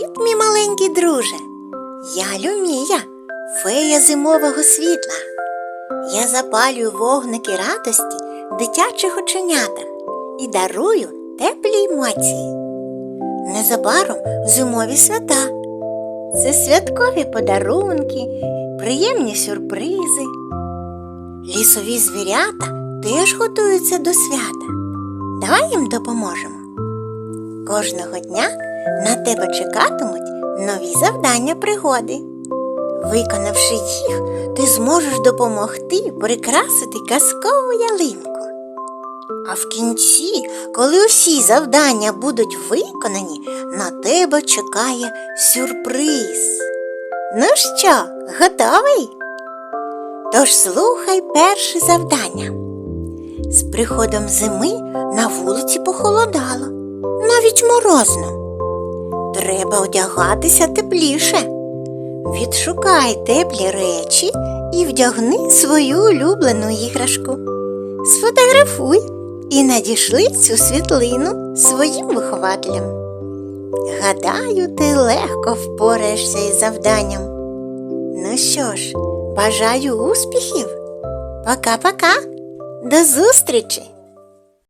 мій маленький друже. Я Люмія, фея зимового світла. Я запалюю вогники радості дитячих оченятах і дарую теплі емоції. Незабаром зимові свята. Це святкові подарунки, приємні сюрпризи. Лісові звірята теж готуються до свята. Давай їм допоможемо. Кожного дня на тебе чекатимуть нові завдання пригоди. Виконавши їх, ти зможеш допомогти прикрасити казкову ялинку. А в кінці, коли усі завдання будуть виконані, на тебе чекає сюрприз. Ну що, готовий? Тож слухай перше завдання. З приходом зими на вулиці похолодало, навіть морозно. Треба одягатися тепліше. Відшукай теплі речі і вдягни свою улюблену іграшку. Сфотографуй і надішли цю світлину своїм вихователям. Гадаю, ти легко впораєшся із завданням. Ну що ж, бажаю успіхів. Пока-пока. До зустрічі!